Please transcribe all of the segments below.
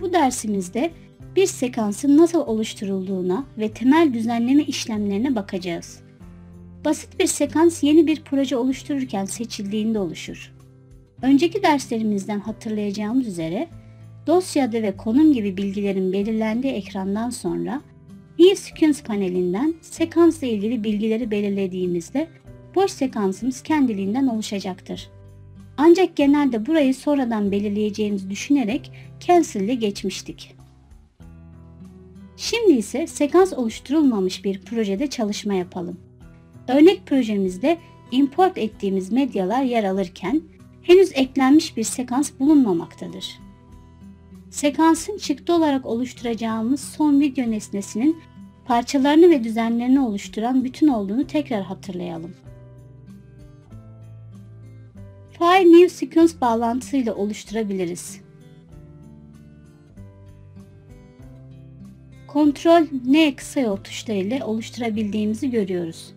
Bu dersimizde bir sekansın nasıl oluşturulduğuna ve temel düzenleme işlemlerine bakacağız. Basit bir sekans yeni bir proje oluştururken seçildiğinde oluşur. Önceki derslerimizden hatırlayacağımız üzere dosyada ve konum gibi bilgilerin belirlendiği ekrandan sonra New Sequence panelinden sekansla ilgili bilgileri belirlediğimizde boş sekansımız kendiliğinden oluşacaktır. Ancak genelde burayı sonradan belirleyeceğimizi düşünerek cancel ile geçmiştik. Şimdi ise sekans oluşturulmamış bir projede çalışma yapalım. Örnek projemizde import ettiğimiz medyalar yer alırken henüz eklenmiş bir sekans bulunmamaktadır. Sekansın çıktı olarak oluşturacağımız son video nesnesinin parçalarını ve düzenlerini oluşturan bütün olduğunu tekrar hatırlayalım. File New Sequence bağlantısıyla oluşturabiliriz. Ctrl N kısa yol tuşlarıyla oluşturabildiğimizi görüyoruz.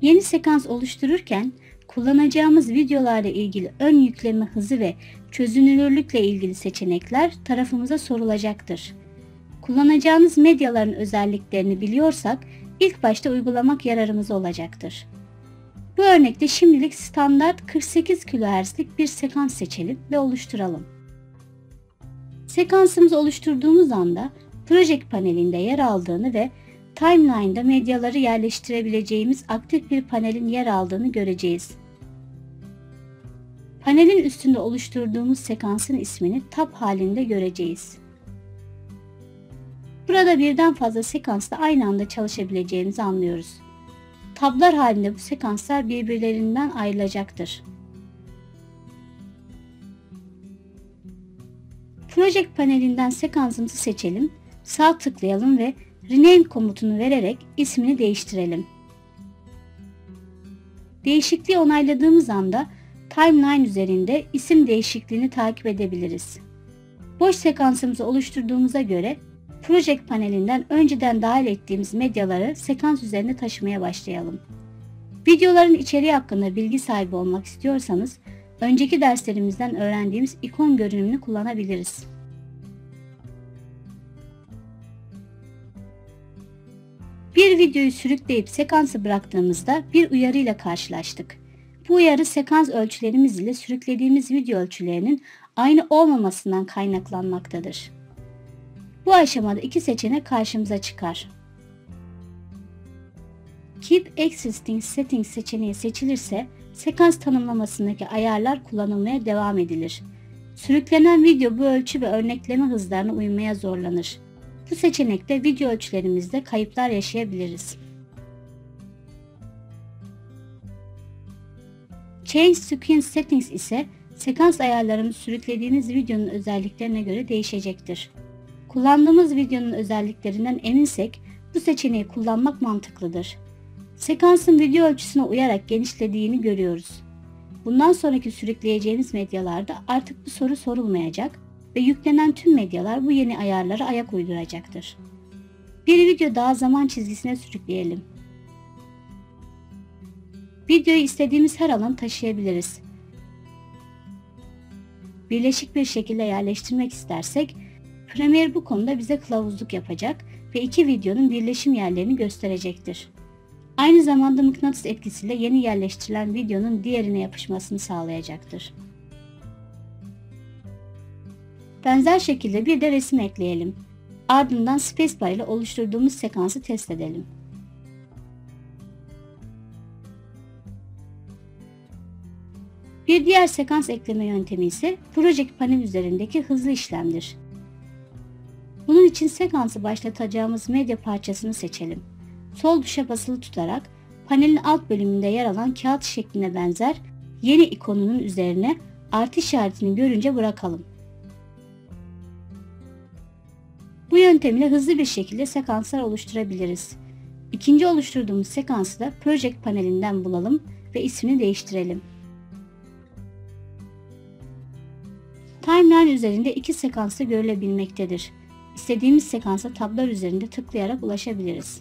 Yeni sekans oluştururken kullanacağımız videolarla ilgili ön yükleme hızı ve çözünürlükle ilgili seçenekler tarafımıza sorulacaktır. Kullanacağınız medyaların özelliklerini biliyorsak ilk başta uygulamak yararımız olacaktır. Bu örnekte şimdilik standart 48 kHz'lik bir sekans seçelim ve oluşturalım. Sekansımızı oluşturduğumuz anda Project panelinde yer aldığını ve Timeline'da medyaları yerleştirebileceğimiz aktif bir panelin yer aldığını göreceğiz. Panelin üstünde oluşturduğumuz sekansın ismini tab halinde göreceğiz. Burada birden fazla sekansla aynı anda çalışabileceğimizi anlıyoruz. Tablar halinde bu sekanslar birbirlerinden ayrılacaktır. Project panelinden sekansımızı seçelim, sağ tıklayalım ve Rename komutunu vererek ismini değiştirelim. Değişikliği onayladığımız anda timeline üzerinde isim değişikliğini takip edebiliriz. Boş sekansımızı oluşturduğumuza göre Project panelinden önceden dahil ettiğimiz medyaları sekans üzerine taşımaya başlayalım. Videoların içeriği hakkında bilgi sahibi olmak istiyorsanız önceki derslerimizden öğrendiğimiz ikon görünümünü kullanabiliriz. Bir videoyu sürükleyip sekansı bıraktığımızda bir uyarı ile karşılaştık. Bu uyarı sekans ölçülerimiz ile sürüklediğimiz video ölçülerinin aynı olmamasından kaynaklanmaktadır. Bu aşamada iki seçenek karşımıza çıkar. Keep Existing Settings seçeneği seçilirse sekans tanımlamasındaki ayarlar kullanılmaya devam edilir. Sürüklenen video bu ölçü ve örnekleme hızlarına uymaya zorlanır. Bu seçenekte video ölçülerimizde kayıplar yaşayabiliriz. Change Sequence Settings ise sekans ayarlarını sürüklediğiniz videonun özelliklerine göre değişecektir. Kullandığımız videonun özelliklerinden eminsek bu seçeneği kullanmak mantıklıdır. Sekansın video ölçüsüne uyarak genişlediğini görüyoruz. Bundan sonraki sürükleyeceğimiz medyalarda artık bu soru sorulmayacak ve yüklenen tüm medyalar bu yeni ayarlara ayak uyduracaktır. Bir video daha zaman çizgisine sürükleyelim. Videoyu istediğimiz her alan taşıyabiliriz. Birleşik bir şekilde yerleştirmek istersek Premiere bu konuda bize kılavuzluk yapacak ve iki videonun birleşim yerlerini gösterecektir. Aynı zamanda mıknatıs etkisiyle yeni yerleştirilen videonun diğerine yapışmasını sağlayacaktır. Benzer şekilde bir de resim ekleyelim. Ardından spacebar ile oluşturduğumuz sekansı test edelim. Bir diğer sekans ekleme yöntemi ise Project panel üzerindeki hızlı işlemdir. İçin sekansı başlatacağımız medya parçasını seçelim. Sol tuşa basılı tutarak panelin alt bölümünde yer alan kağıt şekline benzer yeni ikonunun üzerine artı işaretini görünce bırakalım. Bu yöntemle hızlı bir şekilde sekanslar oluşturabiliriz. İkinci oluşturduğumuz sekansı da Project panelinden bulalım ve ismini değiştirelim. Timeline üzerinde iki sekansta görülebilmektedir. İstediğimiz sekansa tablar üzerinde tıklayarak ulaşabiliriz.